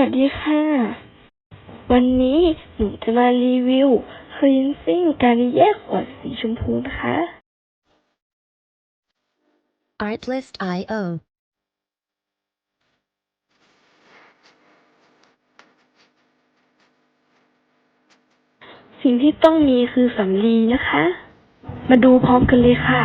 วัสดีค่ะ วันนี้หนูจะมารีวิว cleansing การแยกขวดสีชมพูนะคะ Artlist.io สิ่งที่ต้องมีคือสำลีนะคะ มาดูพร้อมกันเลยค่ะ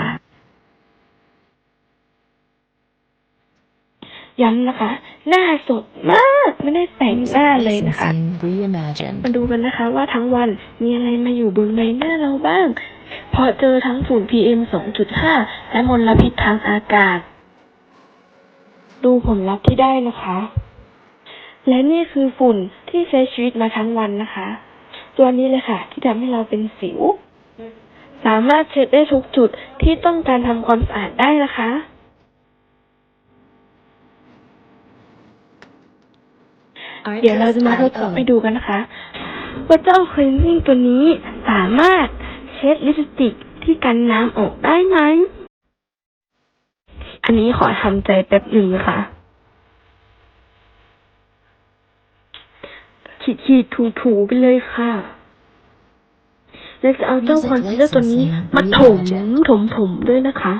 ย้ำนะคะ หน้าสดมากไม่ได้แต่งหน้าเลยนะคะ Licensing Reimagined มาดูกันนะคะว่าทั้งวันมีอะไรมาอยู่บนใบหน้าเราบ้าง พอเจอทั้งฝุ่น PM 2.5 และมลพิษทางอากาศ ดูผลลัพธ์ที่ได้นะคะ และนี่คือฝุ่นที่ใช้ชีวิตมาทั้งวันนะคะ ตัวนี้เลยค่ะ ที่ทำให้เราเป็นสิว สามารถเช็ดได้ทุกจุดที่ต้องการทำความสะอาดได้นะคะ เดี๋ยวเราจะมาทดสอบให้ดูกันนะคะว่าเจ้า cleansing ตัวนี้สามารถเช็ดลิปสติกที่กันน้ำออกได้ไหม อันนี้ขอทำใจแป๊บหนึ่งนะคะขีดขีดถูถูๆไปเลยค่ะ แล้วจะเอาเจ้าคอนซีลเลอร์ตัวนี้มาถมถมถมๆด้วยนะคะ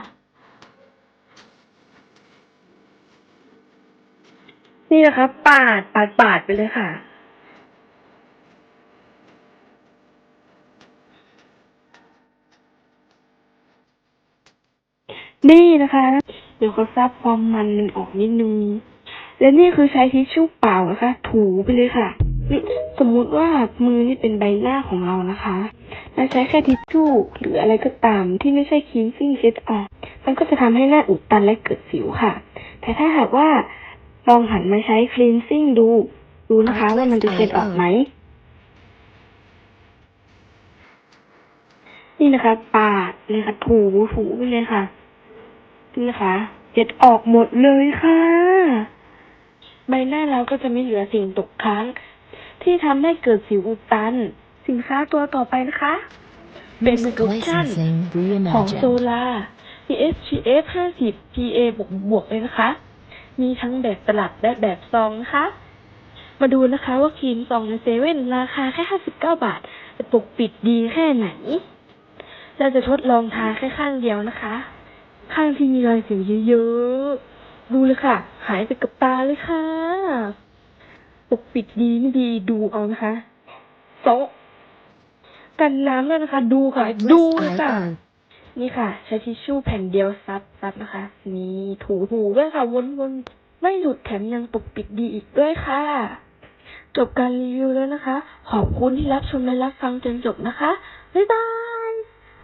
นี่นะคะปาดปาดปาดไปเลยค่ะ นี่นะคะ เดี๋ยวเขาซับความมันมันออกนิดนึง และนี่คือใช้ทิชชู่เปล่านะคะ ถูไปเลยค่ะสมมุติว่ามือนี่เป็นใบหน้าของเรานะคะแล้วใช้แค่ทิชชู่หรืออะไรก็ตามที่ไม่ใช่คินซิ่งเช็ดออก มันก็จะทำให้หน้าอุดตันและเกิดสิวค่ะ แต่ถ้าหากว่า ลองหันมาใช้ cleansing ดู ดูนะคะว่ามันจะเช็ดออกไหม นี่นะคะ ปาดเลยค่ะ ถูถูไปเลยค่ะ นี่นะคะเช็ดออกหมดเลยค่ะ ใบหน้าเราก็จะไม่เหลือสิ่งตกค้าง ที่ทำให้เกิดสิวอุดตัน สินค้าตัวต่อไปนะคะเป็น Music คุชชั่น Licensing ของโซ Reimagined ลา PSPF 50 PA บวกบวกๆเลยนะคะ มีทั้งแบบตลับและแบบซองนะคะ มาดูนะคะว่าครีมซองในเซเว่นราคาแค่59บาท จะปกปิดดีแค่ไหน เราจะทดลองทาแค่ข้างเดียวนะคะ ข้างที่มีรอยสิวเยอะๆ ดูเลยค่ะ หายไปกับตาเลยค่ะ ปกปิดดีไม่ดีดูเอานะคะโต๊ะกันน้ำด้วยนะคะ ดูค่ะ ดูค่ะ นี่ค่ะ ใช้ทิชชู่แผ่นเดียวซับซับนะคะ นี่ถูหูด้วยค่ะวนๆไม่หลุดแถมยังปกปิดดีอีกด้วยค่ะ จบการรีวิวแล้วนะคะ ขอบคุณที่รับชมและรับฟังจนจบนะคะ บ๊ายบาย